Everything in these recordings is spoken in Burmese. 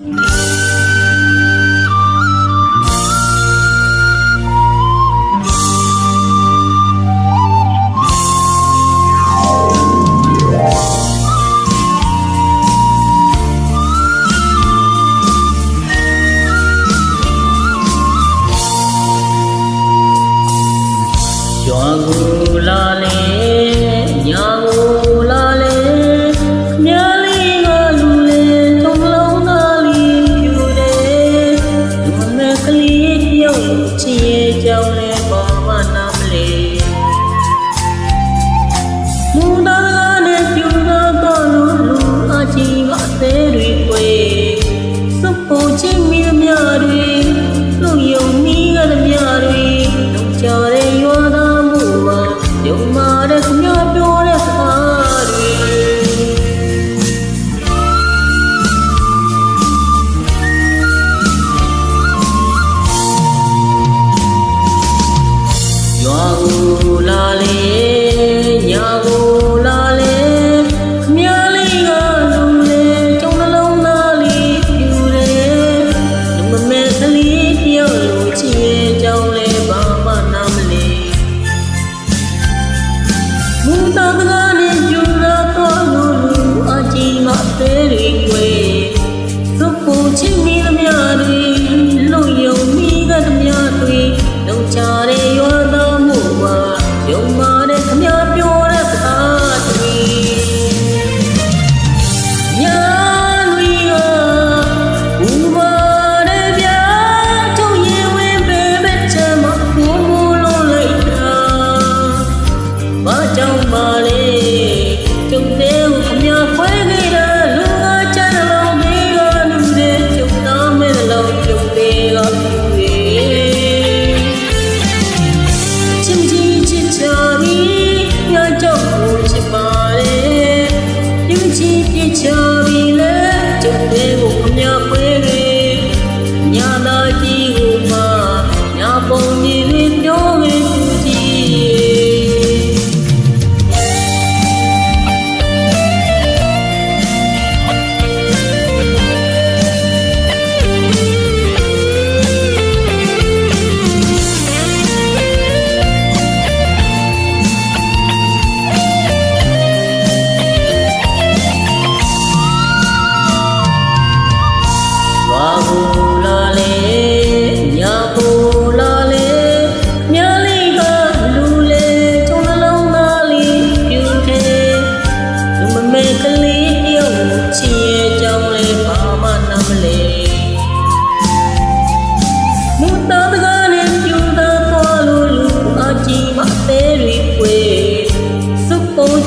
ရွာကိုလာ ချစ်မိသမျှတွေလုံယုံမိကသမျှတွေကြော်တဲ့ရွာသားမှုပါယုံမာတဲ့သမျှပြောတဲ့စကားတွေရွာကိုလာလေညာကို cho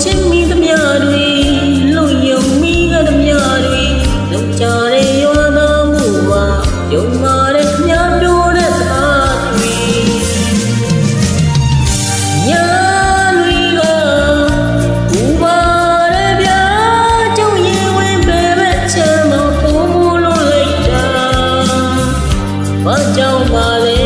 ချင်မိသမျှတွေလုံယုံမိကသမျှတွေလုံကြတဲ့ရောသားမှုမှာယုံမာတဲ့ခများပြောတဲ့သာတွေညာတွေကဘူပါတဲ့ပြာကျုံရင်ဝင်ပဲပဲချမ်းတော့ပုံမှုလို့လိုက်တာဘာကြောင့်ပါလဲ